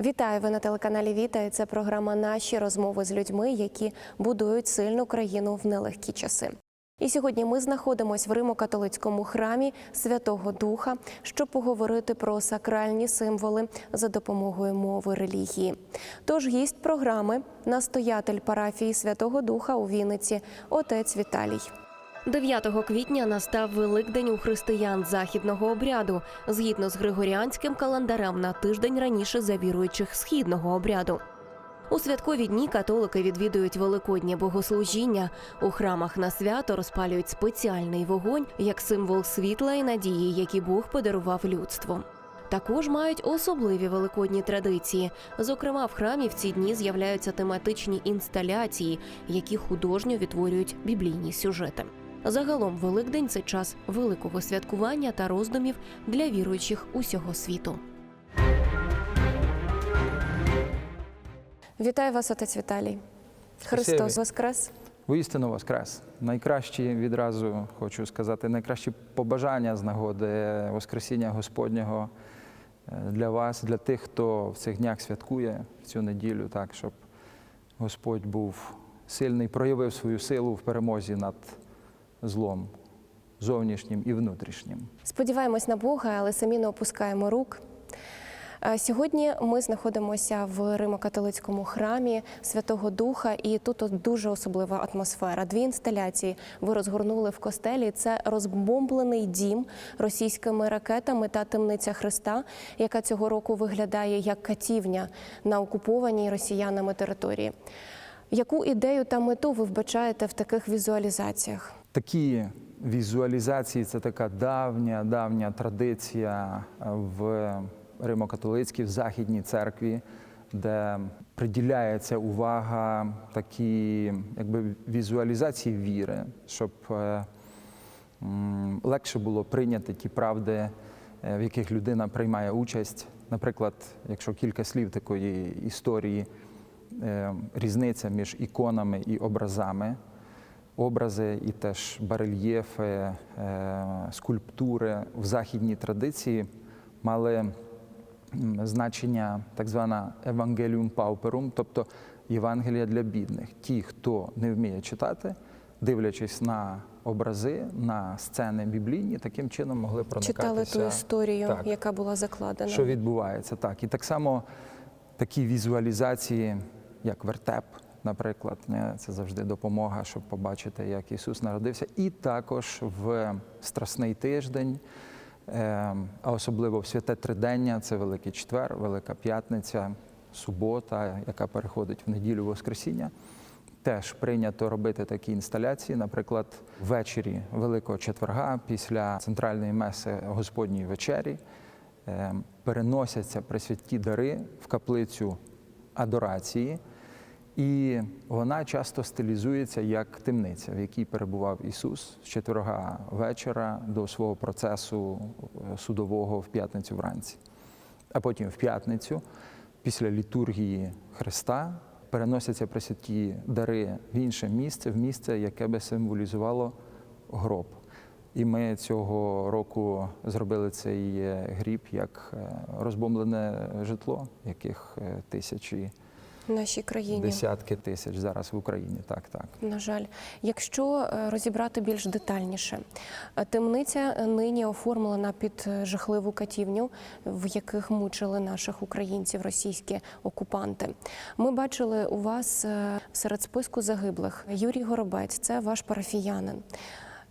Вітаю ви на телеканалі Віта. і Це програма Наші розмови з людьми, які будують сильну країну в нелегкі часи. І сьогодні ми знаходимося в Римо-католицькому храмі Святого Духа, щоб поговорити про сакральні символи за допомогою мови релігії. Тож гість програми настоятель парафії Святого Духа у Вінниці, отець Віталій. 9 квітня настав Великдень у християн західного обряду, згідно з григоріанським календарем на тиждень раніше за віруючих східного обряду. У святкові дні католики відвідують великоднє богослужіння. У храмах на свято розпалюють спеціальний вогонь як символ світла і надії, які Бог подарував людству. Також мають особливі великодні традиції. Зокрема, в храмі в ці дні з'являються тематичні інсталяції, які художньо відтворюють біблійні сюжети. Загалом Великдень це час великого святкування та роздумів для віруючих усього світу. Вітаю вас, отець Віталій. Христос Воскрес! Воістину Воскрес. Найкращі відразу хочу сказати, найкращі побажання з нагоди Воскресіння Господнього е, для вас, для тих, хто в цих днях святкує в цю неділю, так, щоб Господь був сильний, проявив свою силу в перемозі над злом зовнішнім і внутрішнім. Сподіваємось на Бога, але самі не опускаємо рук. Е, Сьогодні ми знаходимося в Римо-католицькому храмі Святого Духа, і тут дуже особлива атмосфера. Дві інсталяції ви розгорнули в костелі. Це розбомблений дім російськими ракетами та темниця Христа, яка цього року виглядає як катівня на окупованій росіянами території. Яку ідею та мету ви вбачаєте в таких візуалізаціях? Такі візуалізації це така давня, давня традиція в Римо-католицькій, в Західній церкві, де приділяється увага такій якби, візуалізації віри, щоб е, легше було прийняти ті правди, е, в яких людина приймає участь. Наприклад, якщо кілька слів такої історії, е, різниця між іконами і образами образи і теж барельєфи, е, скульптури в західній традиції мали значення так звана евангеліум пауперум, тобто Євангелія для бідних. Ті, хто не вміє читати, дивлячись на образи, на сцени біблійні, таким чином могли проникатися. Читали ту історію, Так яка була закладена. що відбувається. Так. І так само такі візуалізації, як вертеп, наприклад, це завжди допомога, щоб побачити, як Ісус народився. І також в Страсний тиждень, е, а особливо в святе тридення, це Великий Четвер, Велика П'ятниця, субота, яка переходить в неділю Воскресіння. Теж прийнято робити такі інсталяції, наприклад, ввечері Великого четверга після центральної меси Господньої вечері е, переносяться пресвяті дари в каплицю адорації, і вона часто стилізується як темниця, в якій перебував Ісус з четверга вечора до свого процесу е, судового в п'ятницю вранці. А потім в п'ятницю, після літургії Христа, переносяться пресвяті дари в інше місце, в місце, яке би символізувало гроб. І ми цього року зробили цей е, гріб як е, розбомблене житло, яких тисячі, в нашій країні. десятки тисяч зараз в Україні. Так, так. На жаль, якщо е, розібрати більш детальніше, е, темниця нині оформлена під е, жахливу катівню, в яких мучили наших українців російські окупанти. Ми бачили у вас серед списку загиблих Юрій Горобець, це ваш парафіянин.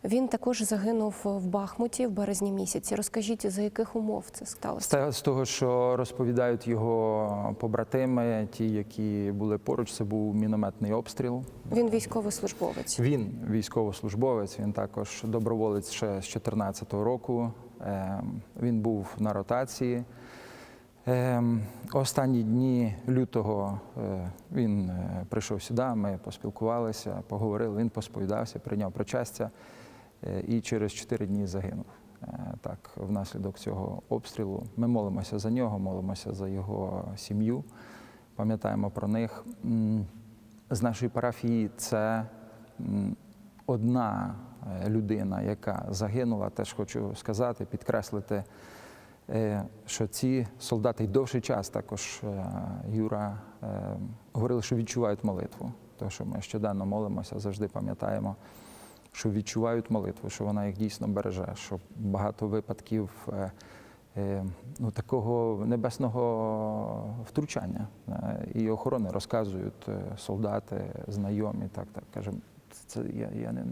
Він також загинув в Бахмуті в березні місяці. Розкажіть, за яких умов це сталося? З того, що розповідають його побратими, ті, які були поруч, це був мінометний обстріл. Він військовослужбовець. Він військовослужбовець, він також доброволець ще з 2014 року. Ем, Він був на ротації. Ем, Останні дні лютого е, він е, прийшов сюди, ми поспілкувалися, поговорили, він посповідався, прийняв причастя і через 4 дні загинув. Е, Так, внаслідок цього обстрілу. Ми молимося за нього, молимося за його сім'ю, пам'ятаємо про них. З нашої парафії це одна е, людина, яка загинула, теж хочу сказати, підкреслити е, що ці солдати й довший час також е, Юра е, говорили, що відчувають молитву. Тому що ми щоденно молимося, завжди пам'ятаємо, що відчувають молитву, що вона їх дійсно береже, що багато випадків е, е, ну, такого небесного втручання е, і охорони розказують солдати, знайомі, так, так кажемо, це я, я не,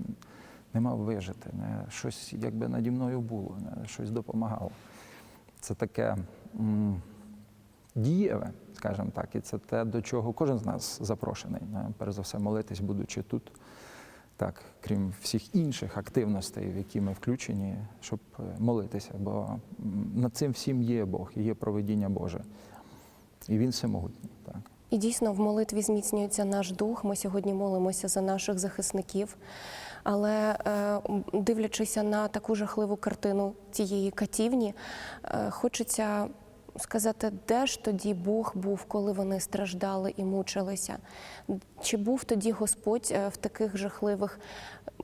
не мав вижити. Не, щось якби наді мною було, не, щось допомагало. Це таке м, дієве, скажімо так, і це те, до чого кожен з нас запрошений. Не? Перш за все, молитись, будучи тут. Так, крім всіх інших активностей, в які ми включені, щоб е, молитися, бо над цим всім є Бог, і є проведіння Боже. І Він всемогутній. Так. І дійсно в молитві зміцнюється наш дух. Ми сьогодні молимося за наших захисників. Але е, дивлячися на таку жахливу картину цієї катівні, е, хочеться сказати, де ж тоді Бог був, коли вони страждали і мучилися? Чи був тоді Господь е, в таких жахливих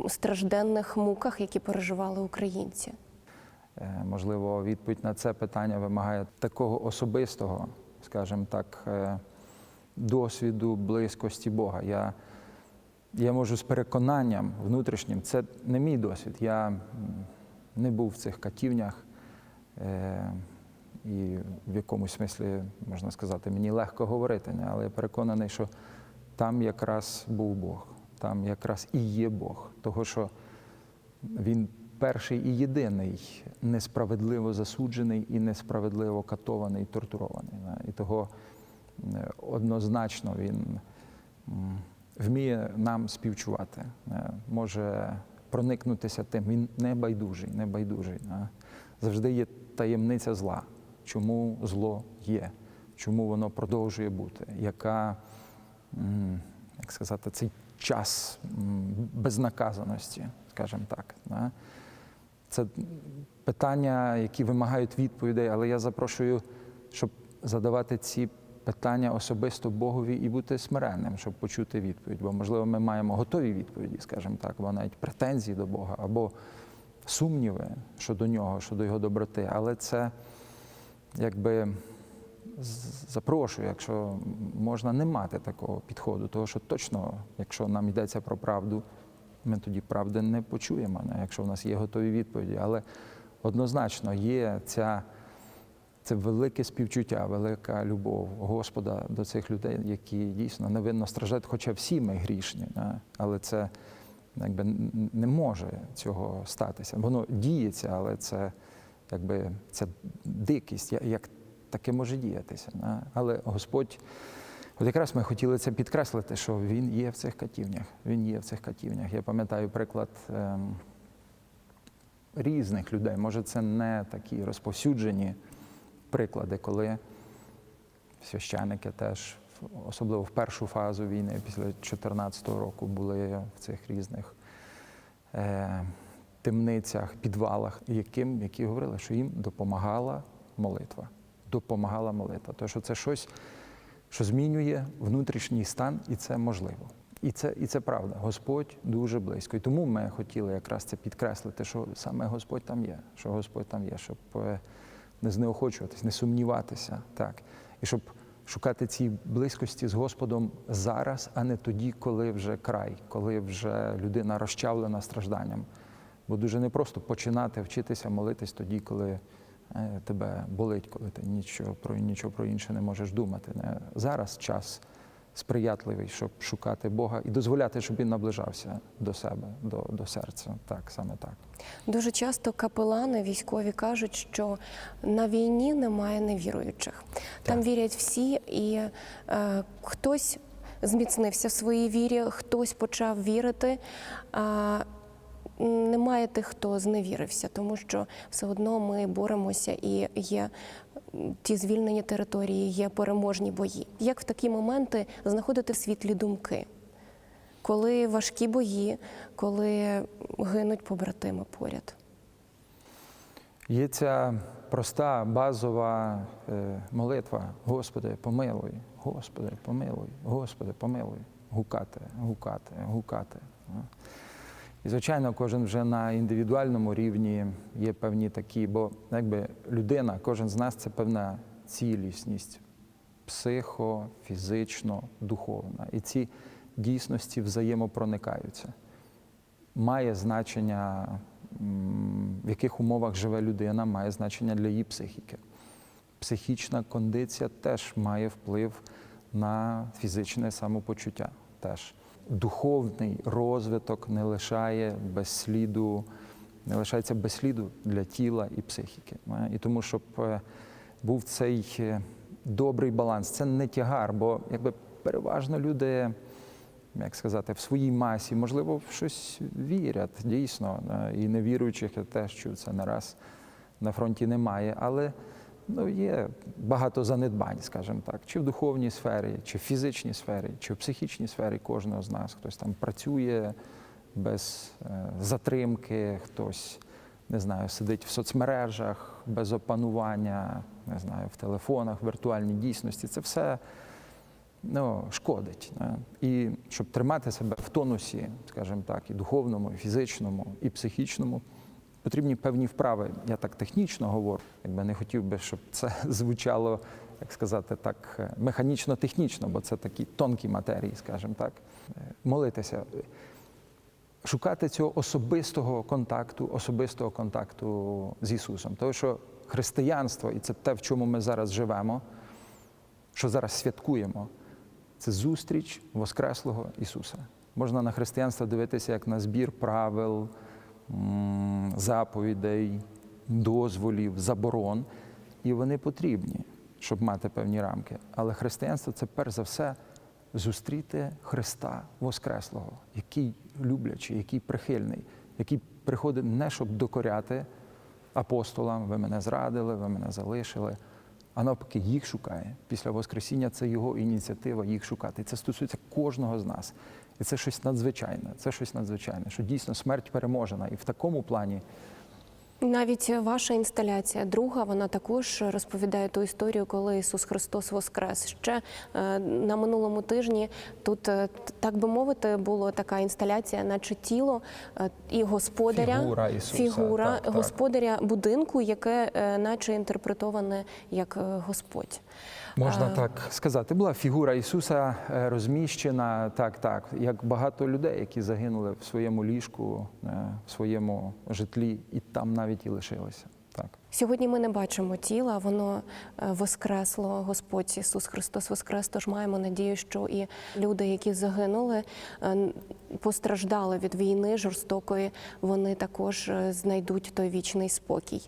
стражденних муках, які переживали українці? Е, Можливо, відповідь на це питання вимагає такого особистого, скажімо так, е, досвіду близькості Бога. Я, я можу з переконанням внутрішнім, це не мій досвід. Я не був в цих катівнях. І в якомусь смислі, можна сказати, мені легко говорити, але я переконаний, що там якраз був Бог, там якраз і є Бог. Того, що він перший і єдиний несправедливо засуджений і несправедливо катований, тортурований. І того е, однозначно він вміє нам співчувати, може проникнутися тим. Він не байдужий, не байдужий. Завжди є таємниця зла. Чому зло є? Чому воно продовжує бути? Яка, як сказати, цей час безнаказаності, скажімо так. да. Це питання, які вимагають відповідей, але я запрошую, щоб задавати ці питання особисто Богові і бути смиренним, щоб почути відповідь. Бо, можливо, ми маємо готові відповіді, скажімо так, або навіть претензії до Бога, або сумніви щодо нього, щодо його доброти. Але це якби запрошую, якщо можна не мати такого підходу, тому що точно, якщо нам йдеться про правду, ми тоді правди не почуємо, якщо в нас є готові відповіді. Але однозначно є ця, це велике співчуття, велика любов Господа до цих людей, які дійсно невинно страждають, хоча всі ми грішні. Але це якби не може цього статися. Воно діється, але це якби це дикість, як таке може діятися. Але Господь. От якраз ми хотіли це підкреслити, що він є в цих катівнях. Він є в цих катівнях. Я пам'ятаю приклад ем, різних людей. Може, це не такі розповсюджені приклади, коли священики теж, особливо в першу фазу війни, після 2014 року, були в цих різних е, темницях, підвалах, яким, які говорили, що їм допомагала молитва. Допомагала молитва. Тому що це щось що змінює внутрішній стан, і це можливо. І це, і це правда. Господь дуже близько. І тому ми хотіли якраз це підкреслити, що саме Господь там є, що Господь там є, щоб е, не знеохочуватись, не сумніватися. Так. І щоб шукати цій близькості з Господом зараз, а не тоді, коли вже край, коли вже людина розчавлена стражданням. Бо дуже непросто починати вчитися молитись тоді, коли е, тебе болить, коли ти нічого про нічого про інше не можеш думати. Не? Зараз час сприятливий, щоб шукати Бога і дозволяти, щоб він наближався до себе, до, до серця. Так, саме так. Дуже часто капелани військові кажуть, що на війні немає невіруючих. Там Так. вірять всі, і е, хтось зміцнився в своїй вірі, хтось почав вірити. Немає тих, хто зневірився, тому що все одно ми боремося і є ті звільнені території, є переможні бої. Як в такі моменти знаходити світлі думки? Коли важкі бої, коли гинуть побратими поряд. Є ця проста базова е, молитва: Господи, помилуй, Господи, помилуй, Господи, помилуй, гукати, гукати, гукати. І, звичайно, кожен вже на індивідуальному рівні є певні такі, бо якби людина, кожен з нас це певна цілісність психо, фізично, духовна. І ці дійсності взаємопроникаються. Має значення, в яких умовах живе людина, має значення для її психіки. Психічна кондиція теж має вплив на фізичне самопочуття. Теж. Духовний розвиток не лишає без сліду, не лишається без сліду для тіла і психіки. Е, І тому, щоб е, був цей е, добрий баланс, це не тягар, бо якби переважно люди, як сказати, в своїй масі, можливо, в щось вірять дійсно. І невіруючих я теж чув це не раз на фронті немає. Але ну, є багато занедбань, скажімо так, чи в духовній сфері, чи в фізичній сфері, чи в психічній сфері кожного з нас. Хтось там працює без е, затримки, хтось не знаю, сидить в соцмережах без опанування, не знаю, в телефонах, в віртуальній дійсності. Це все ну, шкодить. не? І щоб тримати себе в тонусі, скажімо так, і духовному, і фізичному, і психічному, потрібні певні вправи. Я так технічно говорю, якби не хотів би, щоб це звучало, як сказати, так е, механічно-технічно, бо це такі тонкі матерії, скажімо так. Е, Молитися, шукати цього особистого контакту, особистого контакту з Ісусом. Тому що християнство, і це те, в чому ми зараз живемо, що зараз святкуємо, це зустріч Воскреслого Ісуса. Можна на християнство дивитися як на збір правил, заповідей, дозволів, заборон. І вони потрібні, щоб мати певні рамки. Але християнство це перш за все зустріти Христа Воскреслого, який люблячий, який прихильний, який приходить не щоб докоряти апостолам, ви мене зрадили, ви мене залишили, а навпаки, їх шукає. Після Воскресіння це його ініціатива їх шукати. Це стосується кожного з нас. І це щось надзвичайне, це щось надзвичайне, що дійсно смерть переможена. І в такому плані Навіть ваша інсталяція, друга, вона також розповідає ту історію, коли Ісус Христос воскрес. Ще е, на минулому тижні тут, е, так би мовити, була така інсталяція, наче тіло е, і господаря, Фігура Ісуса, фігура так, так. господаря будинку, яке наче інтерпретоване як Господь. Можна Е, так сказати. Була фігура Ісуса е, розміщена так, так, як багато людей, які загинули в своєму ліжку, е, в своєму житлі, і там навіть і лишилися. Так. Сьогодні ми не бачимо тіла, воно воскресло, Господь Ісус Христос воскрес. Тож маємо надію, що і люди, які загинули, постраждали від війни жорстокої, вони також знайдуть той вічний спокій.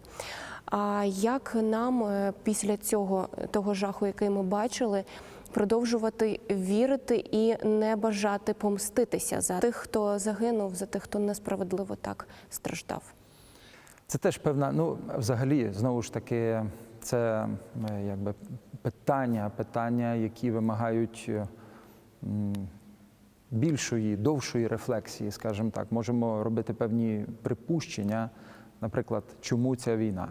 А як нам е, після цього того жаху, який ми бачили, продовжувати вірити і не бажати помститися за тих, хто загинув, за тих, хто несправедливо так страждав? Це теж певна, ну взагалі, знову ж таки, це е, якби питання, питання, які вимагають е, більшої, довшої рефлексії, скажімо так. Можемо робити певні припущення, наприклад, чому ця війна?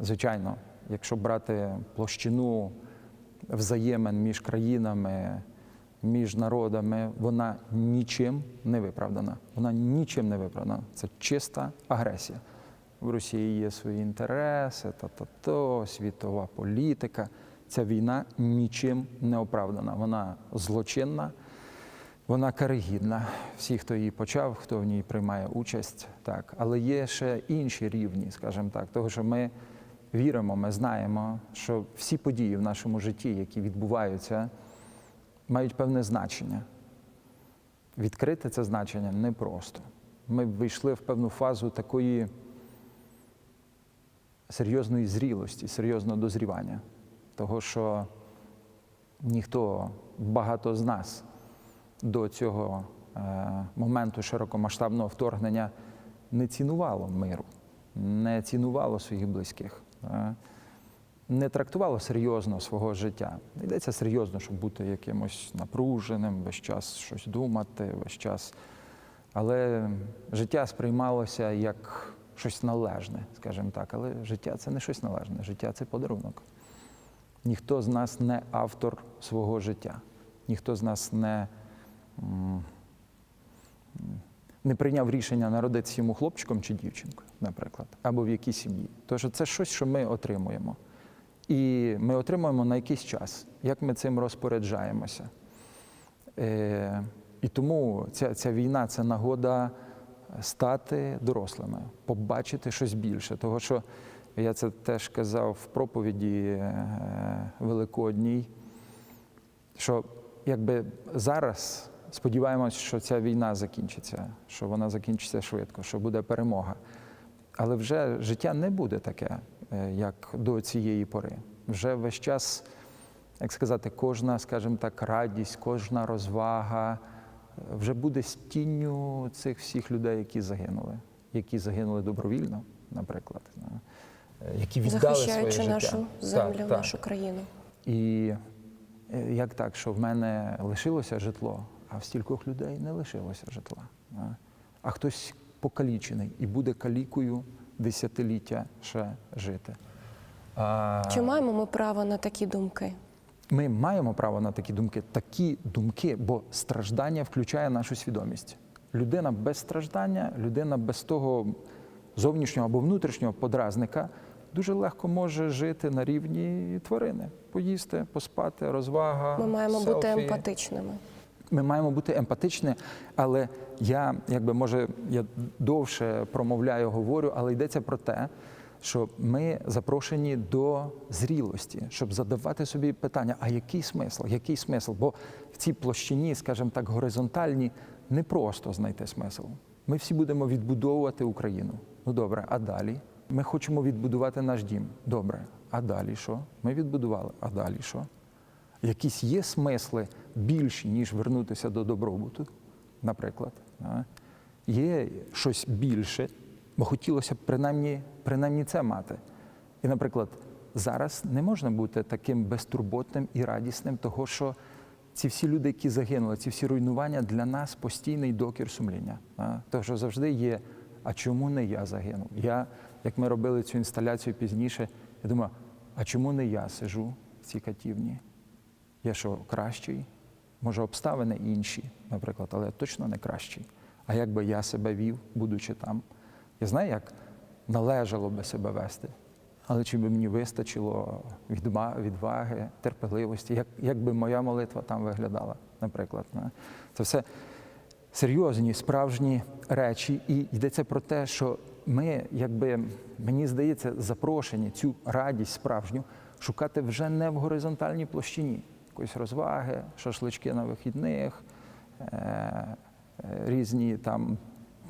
Звичайно, якщо брати площину взаємин між країнами, між народами, вона нічим не виправдана. Вона нічим не виправдана. Це чиста агресія. В Росії є свої інтереси, та-та-то, світова політика. Ця війна нічим не оправдана. Вона злочинна, вона каригідна. Всі, хто її почав, хто в ній приймає участь, так. Але є ще інші рівні, скажімо так, того, що ми віримо, ми знаємо, що всі події в нашому житті, які відбуваються, мають певне значення. Відкрити це значення непросто. Ми вийшли в певну фазу такої серйозної зрілості, серйозного дозрівання. Того, що ніхто, багато з нас до цього е, моменту широкомасштабного вторгнення не цінувало миру, не цінувало своїх близьких, е, не трактувало серйозно свого життя. Йдеться серйозно, щоб бути якимось напруженим, весь час щось думати, весь час. Але життя сприймалося як щось належне, скажімо так. Але життя це не щось належне, життя це подарунок. Ніхто з нас не автор свого життя, ніхто з нас не не прийняв рішення народитися йому хлопчиком чи дівчинкою, наприклад, або в якій сім'ї. Тож це щось, що ми отримуємо. І ми отримуємо на якийсь час, як ми цим розпоряджаємося. Е, і тому ця, ця війна це нагода стати дорослими, побачити щось більше. Того, що я це теж казав в проповіді е, Великодній, що якби зараз сподіваємось, що ця війна закінчиться, що вона закінчиться швидко, що буде перемога. Але вже життя не буде таке, е, як до цієї пори. Вже весь час, як сказати, кожна, скажімо так, радість, кожна розвага е, вже буде з тінню цих всіх людей, які загинули, які загинули добровільно, наприклад, е, які віддали своє захищаючи життя. нашу землю, Так, так. нашу країну. І як так, що в мене лишилося житло, а в стількох людей не лишилося житла. а? Хтось покалічений і буде калікою десятиліття ще жити. Чи маємо ми право на такі думки? Ми маємо право на такі думки, такі думки, бо страждання включає нашу свідомість. Людина без страждання, людина без того зовнішнього або внутрішнього подразника дуже легко може жити на рівні тварини, поїсти, поспати, розвага. Ми маємо бути емпатичними. Ми маємо бути емпатичні, але я, якби може, я довше промовляю, говорю, але йдеться про те, що ми запрошені до зрілості, щоб задавати собі питання: а який смисл? Який смисл? Бо в цій площині, скажімо так, горизонтальні, не просто знайти смисл. Ми всі будемо відбудовувати Україну. Ну добре, а далі? Ми хочемо відбудувати наш дім. Добре, а далі що? Ми відбудували, а далі що? Якісь є смисли більші, ніж вернутися до добробуту, наприклад. Є щось більше, бо хотілося б принаймні, принаймні це мати. І, наприклад, зараз не можна бути таким безтурботним і радісним, того що ці всі люди, які загинули, ці всі руйнування для нас постійний докір сумління. Тому що завжди є, а чому не я загинув? Я, як ми робили цю інсталяцію пізніше, я думаю, а чому не я сижу в цій катівні? Я що, кращий? Може, обставини інші, наприклад, але точно не кращий. А як би я себе вів, будучи там? Я знаю, як належало би себе вести. Але чи би мені вистачило відваги, терпеливості, як, як би моя молитва там виглядала, наприклад. Це все серйозні, справжні речі, і йдеться про те, що ми, якби мені здається, запрошені цю радість справжню шукати вже не в горизонтальній площині, якоїсь розваги, шашлички на вихідних, е- е, різні там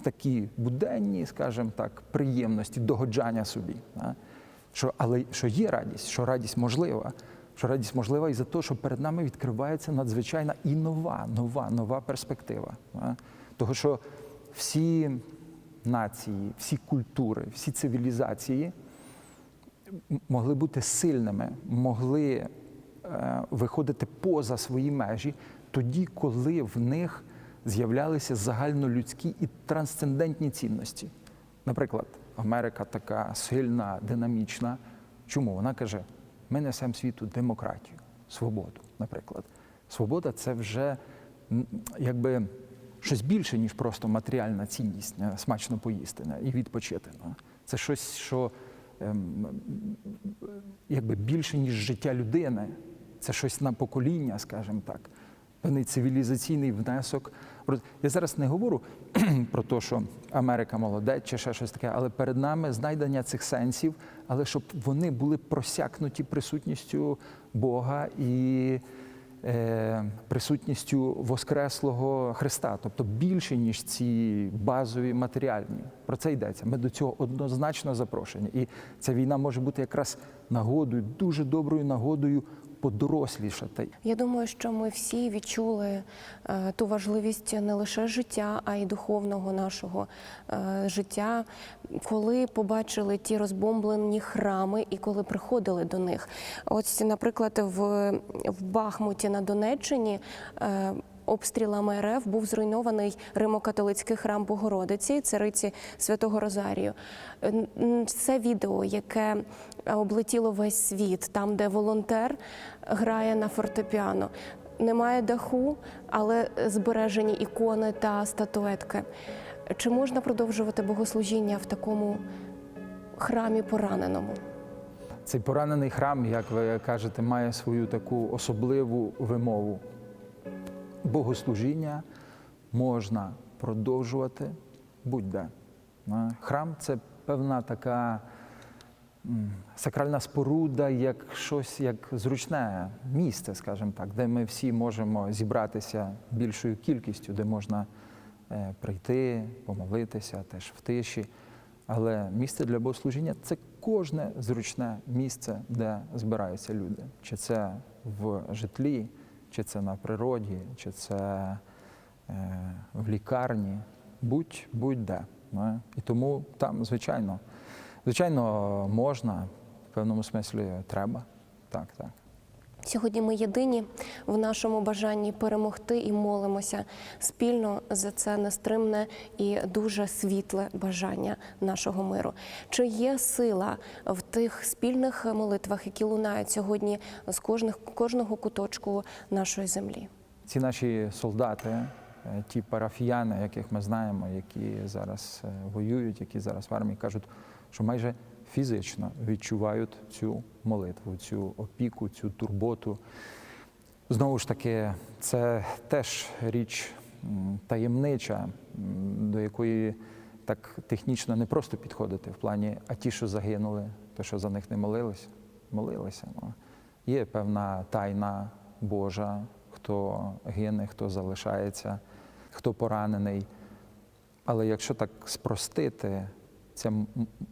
такі буденні, скажімо так, приємності, догоджання собі. Що, але що є радість, що радість можлива, що радість можлива і за те, що перед нами відкривається надзвичайна і нова, нова, нова перспектива. Того, що всі нації, всі культури, всі цивілізації могли бути сильними, могли виходити поза свої межі тоді, коли в них з'являлися загальнолюдські і трансцендентні цінності. Наприклад, Америка така сильна, динамічна. Чому? Вона каже: ми несемо світу демократію, свободу, наприклад. Свобода це вже якби щось більше, ніж просто матеріальна цінність, смачно поїсти і відпочити. Це щось, що ем, якби більше, ніж життя людини. Це щось на покоління, скажімо так. Певний цивілізаційний внесок. Я зараз не говорю про те, що Америка молодець чи ще щось таке, але перед нами знайдення цих сенсів, але щоб вони були просякнуті присутністю Бога і е, присутністю Воскреслого Христа, тобто більше, ніж ці базові матеріальні. Про це йдеться. Ми до цього однозначно запрошені. І ця війна може бути якраз нагодою, дуже доброю нагодою подорослішати. Я думаю, що ми всі відчули е, ту важливість не лише життя, а й духовного нашого е, життя, коли побачили ті розбомблені храми і коли приходили до них. Ось, наприклад, в, в Бахмуті на Донеччині. Е, Обстрілами РФ був зруйнований Римо-католицький храм Богородиці, цариці Святого Розарію. Н- Це відео, яке облетіло весь світ, там, де волонтер грає на фортепіано. немає даху, але збережені ікони та статуетки. Чи можна продовжувати богослужіння в такому храмі пораненому? Цей поранений храм, як ви кажете, має свою таку особливу вимову. Богослужіння можна продовжувати будь-де. Храм це певна така сакральна споруда, як щось як зручне місце, скажімо так, де ми всі можемо зібратися більшою кількістю, де можна е, прийти, помолитися теж в тиші. Але місце для богослужіння це кожне зручне місце, де збираються люди. Чи це в житлі, чи це на природі, чи це е, в лікарні, будь, будь-де. ну, І тому там, звичайно, звичайно, можна, в певному смислі треба. Так, так. Сьогодні ми єдині в нашому бажанні перемогти і молимося спільно за це нестримне і дуже світле бажання нашого миру. Чи є сила в тих спільних молитвах, які лунають сьогодні з кожних кожного куточку нашої землі? Ці наші солдати, е, ті парафіяни, яких ми знаємо, які зараз е, воюють, які зараз в армії, кажуть, що майже фізично відчувають цю молитву, цю опіку, цю турботу. Знову ж таки, це теж річ таємнича, до якої так технічно не просто підходити в плані, а ті, що загинули, то що за них не молились, молилися. Ну, Є певна тайна Божа, хто гине, хто залишається, хто поранений. Але якщо так спростити, ця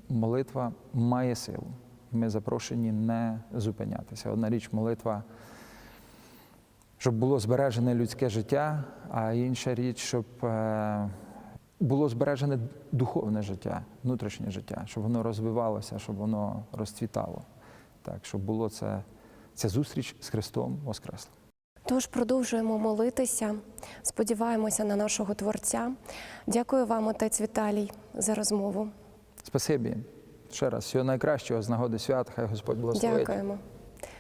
молитва має силу. Ми запрошені не зупинятися. Одна річ молитва, щоб було збережене людське життя, а інша річ, щоб е, було збережене духовне життя, внутрішнє життя, щоб воно розвивалося, щоб воно розцвітало. Так, щоб було це, ця зустріч з Христом Воскреслим. Тож продовжуємо молитися, сподіваємося на нашого Творця. Дякую вам, отець Віталій, за розмову. Спасибі. Ще раз, всього найкращого з нагоди свят, хай Господь благословить. Дякуємо.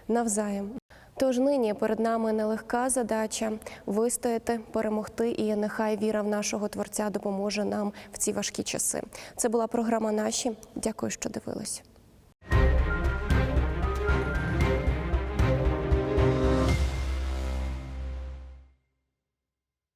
Навзаєм. Тож нині перед нами нелегка задача вистояти, перемогти, і нехай віра в нашого Творця допоможе нам в ці важкі часи. Це була програма Наші. Дякую, що дивились.